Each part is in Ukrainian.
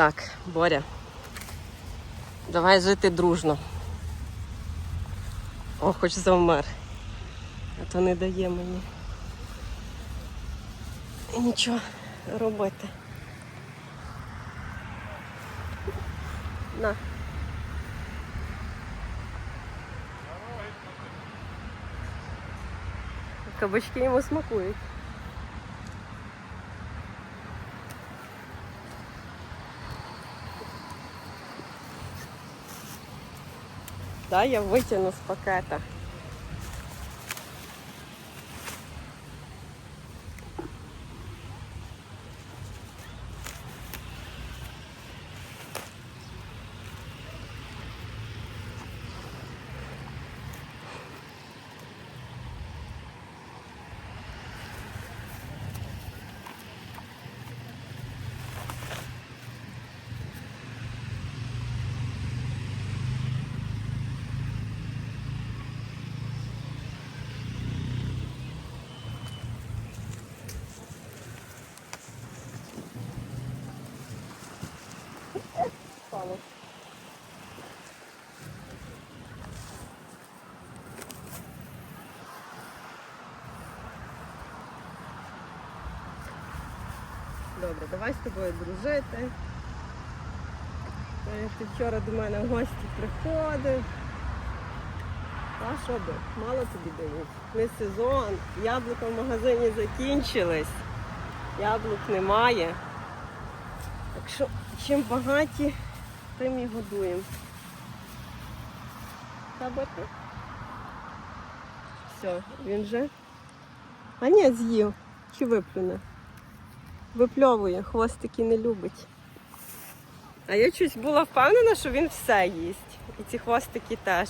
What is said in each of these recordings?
Так, Боря. Давай жити дружно. О, хоч завмер. А то не дає мені. Нічого робити. На. Кабачки йому смакують. Да, я витягну з пакета. Добре, давай з тобою дружити. Ти вчора до мене в гості приходив. А що би? Мало тобі дають. Не сезон, яблука в магазині закінчились, яблук немає. Так що чим багаті, тим і годуємо. Табати. Все, він вже. А ні, з'їв. Чи виплюне? Випльовує, хвостики не любить. А я щось була впевнена, що він все їсть. І ці хвостики теж.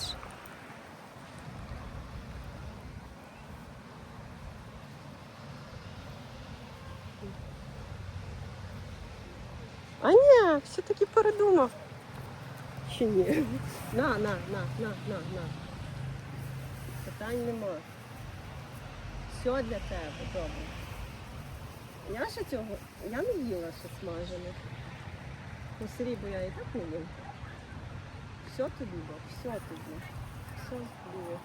А ні, все-таки передумав. Чи ні? На, на, на, на, на, на. Питань нема. Все для тебе, добре. Я ще цього, я не їла ще смажених. Ну, сирі, я і так не їм. Все тобі, бо, все тобі. Все тобі.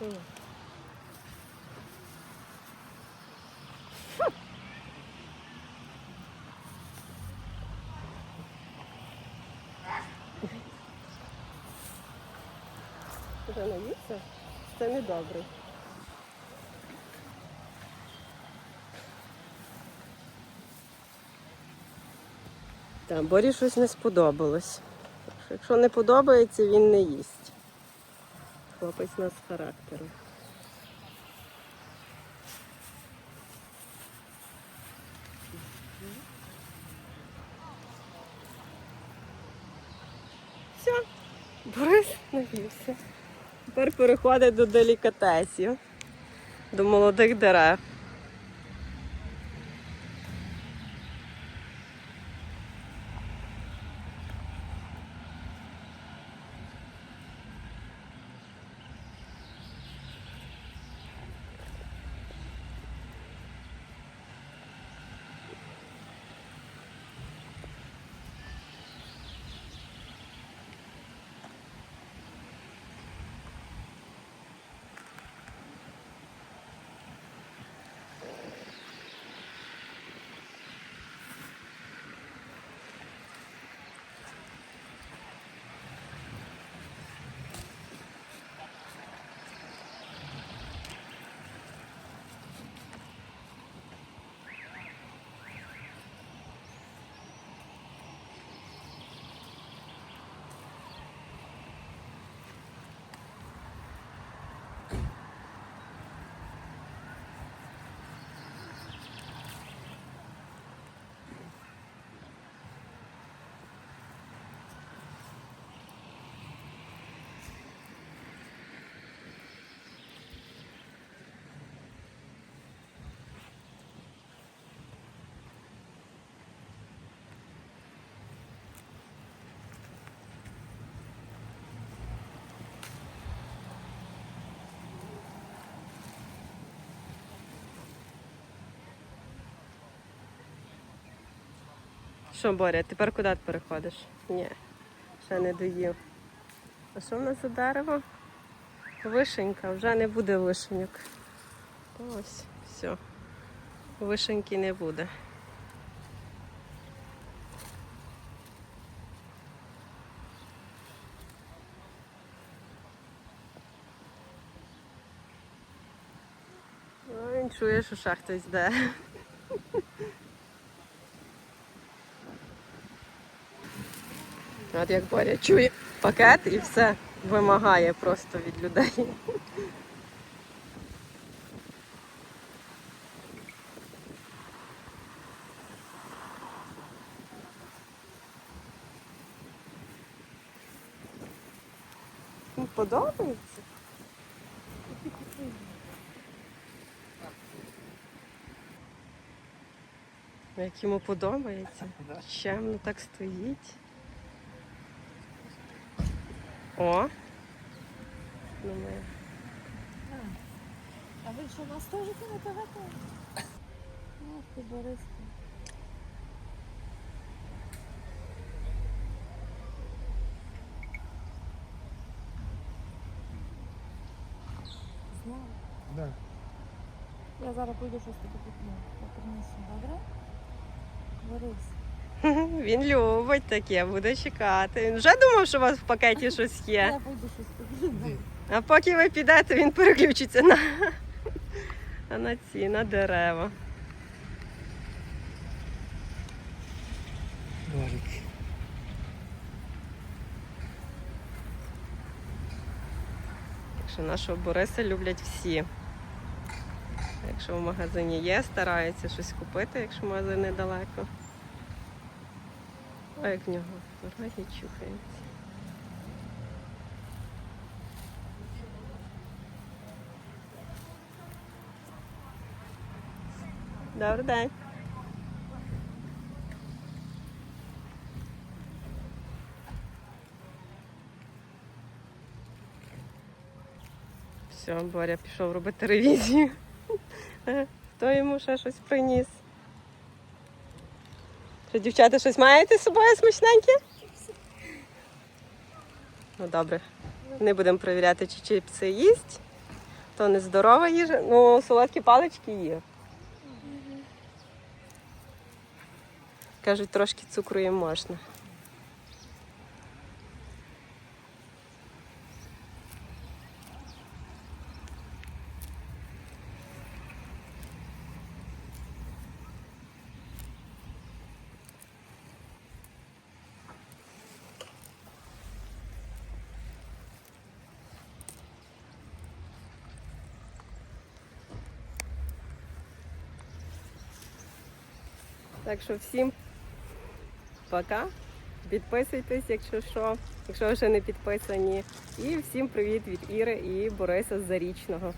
На. Вже наївся? Це не добре. Так, Борі щось не сподобалось. Якщо не подобається, він не їсть. Хлопець нас з характером. Все, Борис навівся. Тепер переходить до делікатесів, до молодих дерев. Що, Боря, тепер куди ти переходиш? Ні, ще не доїв. А що в нас за дерево? Вишенька, вже не буде вишеньок. Ось, все. Вишеньки не буде. Він чує, що ще хтось йде. От як Боря чує пакет і все вимагає просто від людей. Подобається. Як йому подобається. Чемно так стоїть. О. Ми... А ви що, нас теж не багато? Ах ти, Бориска. Знаю. Да. Я зараз пойду щось тобі куплю. Я принесу, добре? Борис. Він любить таке, буде чекати. Він вже думав, що у вас в пакеті щось є. А поки ви підете, він переключиться на, на ці, на дерева. Ножик. Так що нашого Бориса люблять всі. Якщо в магазині є, стараються щось купити, якщо магазин недалеко. А як нього роги чухаються. Добрий день. Все, Боря пішов робити ревізію. Хто йому ще щось приніс? Що, дівчата, щось маєте з собою смачненьке? Ну добре. Не будемо перевіряти, чи чіпси їсть. То не здорова їжа. Ну, солодкі палички є. Кажуть, трошки цукру їм можна. Так що всім пока. Підписуйтесь, якщо що, якщо ви ще не підписані. І всім привіт від Іри і Бориса Зарічного.